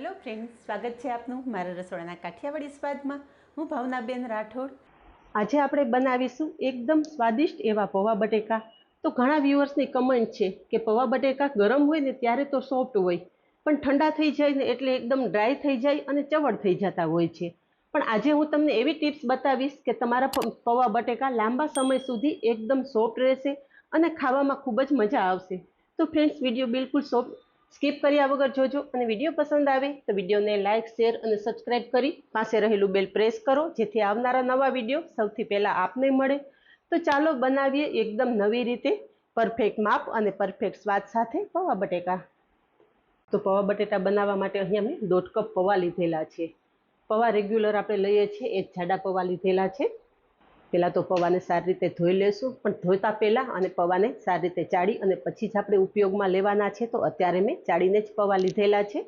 Hello friends, સ્વાગત છે આપનું મારા રસોડાના કાઠિયાવાડી સ્વાદમાં. હું ભાવનાબેન રાઠોડ. આજે આપણે બનાવીશું એકદમ સ્વાદિષ્ટ એવા પૌવા બટેકા. તો ઘણા વ્યુઅર્સની કમેન્ટ છે કે પૌવા બટેકા ગરમ હોય ને ત્યારે તો સોફ્ટ હોય, પણ ઠંડા થઈ જાય ને એટલે એકદમ ડ્રાય થઈ જાય અને ચવડ થઈ જતા હોય છે. પણ આજે હું તમને એવી ટિપ્સ બતાવીશ કે તમારા પૌવા બટેકા લાંબા સમય સુધી એકદમ સોફ્ટ રહેશે અને ખાવામાં ખૂબ જ મજા આવશે. તો ફ્રેન્ડ્સ, વીડિયો બિલકુલ સોફ્ટ સ્કીપ કર્યા વગર જોજો અને વીડિયો પસંદ આવે તો વિડીયોને લાઇક શેર અને સબસ્ક્રાઇબ કરી પાસે રહેલું બેલ પ્રેસ કરો, જેથી આવનારા નવા વીડિયો સૌથી પહેલાં આપને મળે. તો ચાલો બનાવીએ એકદમ નવી રીતે પરફેક્ટ માપ અને પરફેક્ટ સ્વાદ સાથે પૌવા બટેકા. તો પૌવા બટેટા બનાવવા માટે અહીંયા અમે દોઢ કપ પૌવા લીધેલા છે. પૌવા રેગ્યુલર આપણે લઈએ છીએ એ જાડા પૌવા લીધેલા છે. પહેલાં તો પૌવાને સારી રીતે ધોઈ લેશું, પણ ધોતા પહેલાં અને પૌવાને સારી રીતે ચાળી અને પછી જ આપણે ઉપયોગમાં લેવાના છે, તો અત્યારે મેં ચાળીને જ પૌવા લીધેલા છે.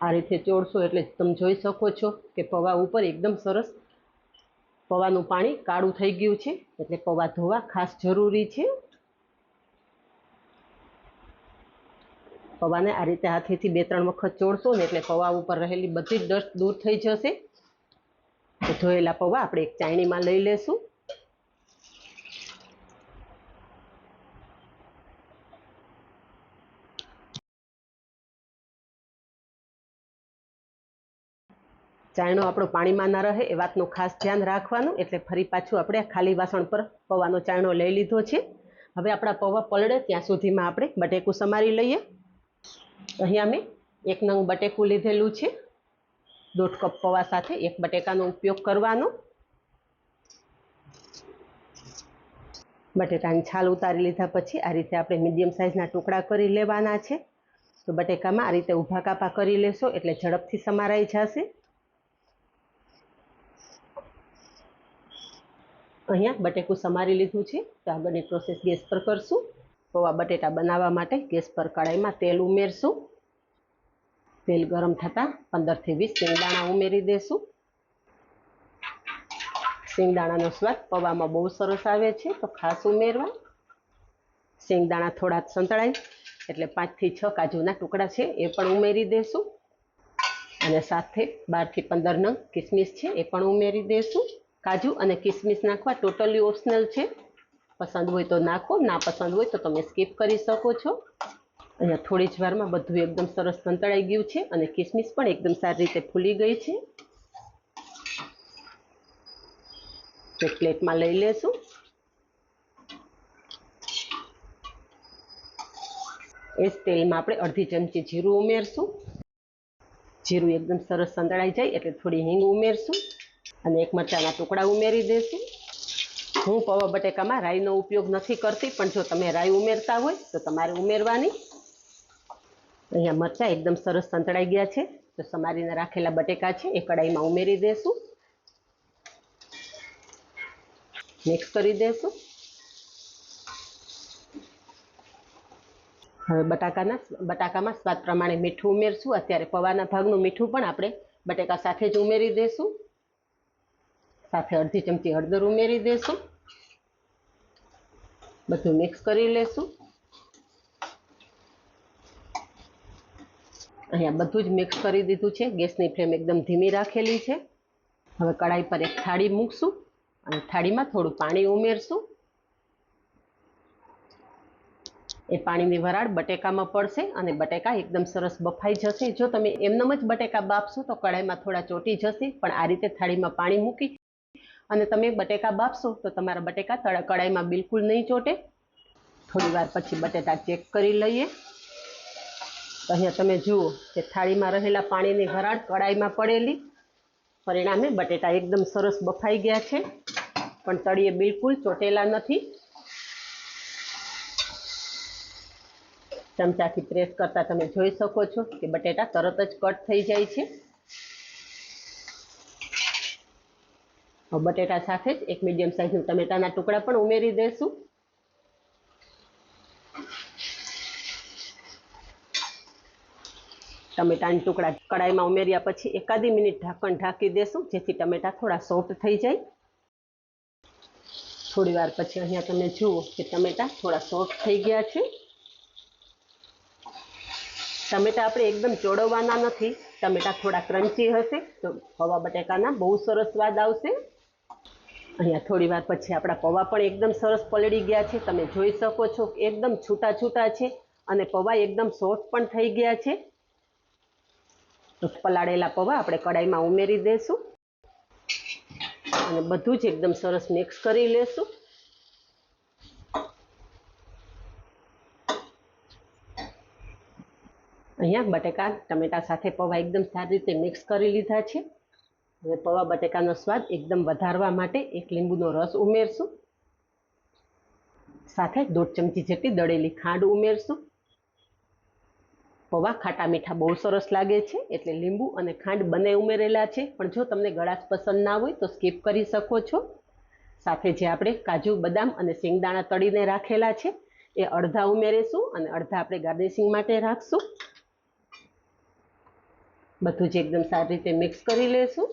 આ રીતે ચોળશો એટલે તમે જોઈ શકો છો કે પૌવા ઉપર એકદમ સરસ પૌવાનું પાણી કાળું થઈ ગયું છે, એટલે પૌવા ધોવા ખાસ જરૂરી છે. પૌવાને આ રીતે હાથેથી બે ત્રણ વખત ચોળશો ને એટલે પૌવા ઉપર રહેલી બધી જ ડસ્ટ દૂર થઈ જશે. ધોયેલા પૌવા, આપણે એક ચાયણીમાં લઈ લેશું. ચાયણો આપણો પાણીમાં ના રહે, એ વાતનું ખાસ ધ્યાન રાખવાનું, એટલે ફરી પાછું આપણે ખાલી વાસણ પર પૌવાનો ચાયણો લઈ લીધો છે. હવે આપણા પૌવા પલળે, ત્યાં સુધીમાં આપણે બટેકું સમારી લઈએ. અહીંયા મેં એક નંગ બટેકું લીધેલું છે. દોઢ કપ પૌવા સાથે એક બટેકાનો ઉપયોગ કરવાનો. બટેટાની છાલ ઉતારી લીધા પછી આ રીતે આપણે મીડિયમ સાઇઝના ટુકડા કરી લેવાના છે. તો બટેકામાં આ રીતે ઊભા કાપા કરી લેશો એટલે ઝડપથી સમારાઈ જશે. અહીંયા બટેકું સમારી લીધું છે. તો આગળની પ્રોસેસ ગેસ પર કરશું. પૌવા બટેટા બનાવવા માટે ગેસ પર કડાઈમાં તેલ ઉમેરશું. તેલ ગરમ થતાં પંદરથી વીસ શિંગદાણા ઉમેરી દેશું. શિંગદાણાનો સ્વાદ પૌવામાં બહુ સરસ આવે છે, તો ખાસ ઉમેરવા. શિંગદાણા થોડા સંતળાય, એટલે પાંચથી છ કાજુના ટુકડા છે, એ પણ ઉમેરી દેશું. અને સાથે બારથી પંદર નંગ કિસમિસ છે, એ પણ ઉમેરી દેશું. કાજુ અને કિસમિસ નાખવા ટોટલી ઓપ્શનલ છે. પસંદ હોય તો નાખો, ના પસંદ હોય તો તમે સ્કીપ કરી શકો છો. અહીંયા થોડી જ વારમાં બધું એકદમ સરસ સંતળાઈ ગયું છે અને કિસમિસ પણ એકદમ સારી રીતે ફૂલી ગઈ છે. એક પ્લેટમાં લઈ લેશું. એ જ તેલમાં આપણે અડધી ચમચી જીરું ઉમેરશું. જીરું એકદમ સરસ સંતળાઈ જાય એટલે થોડી હિંગ ઉમેરશું અને એક મરચાના ટુકડા ઉમેરી દેશું. હું પૌવા બટેકામાં રાઈનો ઉપયોગ નથી કરતી, પણ જો તમે રાઈ ઉમેરતા હોય, તો તમારે ઉમેરવાની. અહીંયા મરચાં એકદમ સરસ સંતળાઈ ગયા છે, તો સમારીને રાખેલા બટેકા છે, એ કડાઈમાં ઉમેરી દેશું. મિક્સ કરી દઈશું હવે બટાકાના બટાકામાં સ્વાદ પ્રમાણે મીઠું ઉમેરશું. અત્યારે પવાના ભાગનું મીઠું પણ આપણે બટેકા સાથે જ ઉમેરી દેશું. સાથે અડધી ચમચી હળદર ઉમેરી દેશું. બધું મિક્સ કરી લેશું. અહીંયા બધું જ મિક્સ કરી દીધું છે. ગેસની ફ્લેમ એકદમ ધીમી રાખેલી છે. હવે કડાઈ પર એક થાળી મૂકશું અને થાળીમાં થોડું પાણી ઉમેરશું. એ પાણીની વરાળ બટેકામાં પડશે અને બટેકા એકદમ સરસ બફાઈ જશે. જો તમે એમનેમ જ બટેકા બાફશો તો કડાઈમાં થોડા ચોટી જશે, પણ આ રીતે થાળીમાં પાણી મૂકી અને તમે બટેકા બાફશો તો તમારા બટેકા તળા, કડાઈમાં બિલકુલ નહીં ચોટે. થોડી વાર પછી બટેટા ચેક કરી લઈએ. અહીંયા તમે જુઓ કે થાળીમાં રહેલા પાણીની વરાળ કડાઈમાં પડેલી. પરિણામે બટેટા એકદમ સરસ બફાઈ ગયા છે. પણ તળીએ બિલકુલ ચોટેલા નથી. ચમચાથી પ્રેસ કરતા તમે જોઈ શકો છો કે બટેટા તરત જ કટ થઈ જાય છે. બટેટા સાથે જ એક મીડિયમ સાઇઝનું ટમેટાના ટુકડા પણ ઉમેરી દઈશું ટમેટાના ટુકડા કડાઈમાં ઉમેર્યા પછી એકાદી મિનિટ ઢાંકણ ઢાંકી દેશું, જેથી ટમેટા થોડા સોફ્ટ થઈ જાય. થોડી વાર પછી અહીંયા તમે જુઓ કે ટમેટા થોડા સોફ્ટ થઈ ગયા છે. ટમેટા આપણે એકદમ ચોળવવાના નથી, ટમેટા થોડા ક્રન્ચી હશે, તો હવા બટેકાના બહુ સરસ સ્વાદ આવશે. અહીંયા થોડી વાર પછી આપણા પૌવા પણ એકદમ સરસ પલળી ગયા છે. તમે જોઈ શકો છો એકદમ છૂટા છૂટા છે અને પૌવા એકદમ સોફ્ટ પણ થઈ ગયા છે. પલાળેલા પૌવા આપણે કડાઈમાં ઉમેરી દઈશું અને બધું જ એકદમ સરસ મિક્સ કરી લેશું. અહીંયા બટેકા ટમેટા સાથે પૌવા એકદમ સારી રીતે મિક્સ કરી લીધા છે. હવે પૌવા બટેકાનો સ્વાદ એકદમ વધારવા માટે એક લીંબુનો રસ ઉમેરશું. સાથે દોઢ ચમચી જેટલી દળેલી ખાંડ ઉમેરશું. પૌવા ખાટા મીઠા બહુ સરસ લાગે છે, એટલે લીંબુ અને ખાંડ બંને ઉમેરેલા છે. પણ જો તમને ગળાશ પસંદ ના હોય તો સ્કીપ કરી શકો છો. સાથે જે આપણે કાજુ, બદામ અને સિંગદાણા તળીને રાખેલા છે, એ અડધા ઉમેરીશું અને અડધા આપણે ગાર્નિશિંગ માટે રાખશું. બધું જ એકદમ સારી રીતે મિક્સ કરી લેશું.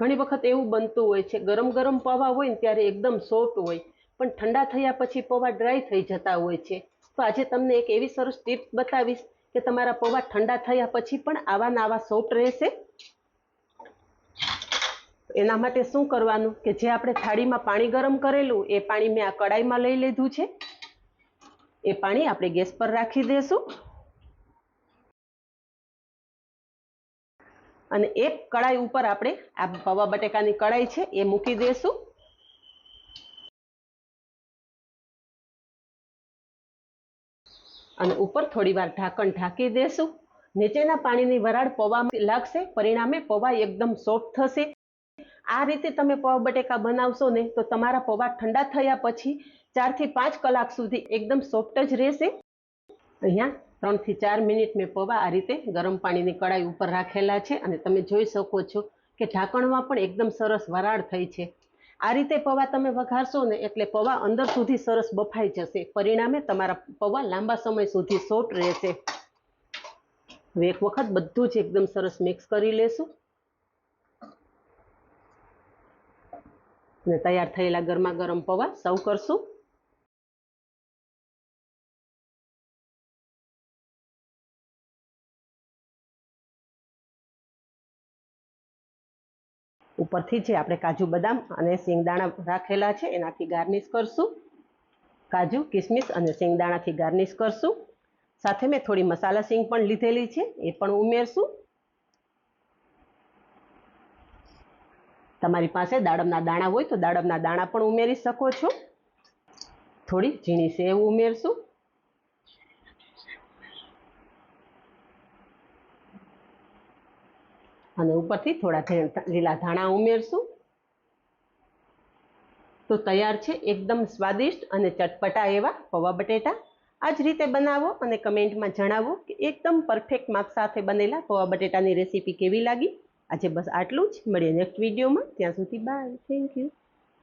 ઘણી વખત એવું બનતું હોય છે, ગરમ ગરમ પૌવા હોય ને ત્યારે એકદમ સોફ્ટ હોય, પણ ઠંડા થયા પછી પૌવા ડ્રાય થઈ જતા હોય છે. તો આજે તમને એક એવી સરસ ટિપ્સ બતાવીશ કે તમારા પૌવા ઠંડા થયા પછી પણ આવા ને આવા સોફ્ટ રહેશે. એના માટે શું કરવાનું કે જે આપણે થાળીમાં પાણી ગરમ કરેલું, એ પાણી મેં આ કડાઈમાં લઈ લીધું છે. એ પાણી આપણે ગેસ પર રાખી દઈશું અને એક કડાઈ ઉપર આપણે આ પૌવા બટેકાની કડાઈ છે એ મૂકી દઈશું અને ઉપર થોડી વાર ઢાંકણ ઢાંકી દેશું. નીચેના પાણીની વરાળ પૌવામાં લાગશે. પરિણામે પૌવા એકદમ સોફ્ટ થશે. આ રીતે તમે પૌવા બટેકા બનાવશો ને તો તમારા પૌવા ઠંડા થયા પછી ચારથી પાંચ કલાક સુધી એકદમ સોફ્ટ જ રહેશે. અહીંયા ત્રણથી ચાર મિનિટ મેં પૌવા આ રીતે ગરમ પાણીની કડાઈ ઉપર રાખેલા છે અને તમે જોઈ શકો છો કે ઢાંકણમાં પણ એકદમ સરસ વરાળ થઈ છે. આ રીતે પૌવા તમે વઘારશો ને એટલે પૌવા અંદર સુધી સરસ બફાઈ જશે. પરિણામે તમારા પૌવા લાંબા સમય સુધી સોટ રહેશે. હવે એક વખત બધું જ એકદમ સરસ મિક્સ કરી લેશું. અને તૈયાર થયેલા ગરમા ગરમ પૌવા સર્વ કરશું. ઉપરથી જે આપણે કાજુ બદામ અને સિંગદાણા રાખેલા છે. એનાથી ગાર્નિશ કરશું. કાજુ, કિસમિસ અને સિંગદાણાથી ગાર્નિશ કરશું. સાથે મેં થોડી મસાલા સિંગ પણ લીધેલી છે. એ પણ ઉમેરશું. તમારી પાસે દાડમના દાણા હોય તો દાડમના દાણા પણ ઉમેરી શકો છો. થોડી ઝીણી સેવ ઉમેરશું. અને ઉપરથી થોડા લીલા ધાણા ઉમેરશું. તો તૈયાર છે એકદમ સ્વાદિષ્ટ અને ચટપટા એવા પૌવા બટેટા. આ જ રીતે બનાવો અને કમેન્ટમાં જણાવો કે એકદમ પરફેક્ટ માર્ક સાથે બનેલા પૌવા બટેટાની રેસીપી કેવી લાગી. આજે બસ આટલું જ. મળીએ નેક્સ્ટ વિડીયોમાં ત્યાં સુધી બાય થેન્ક યુ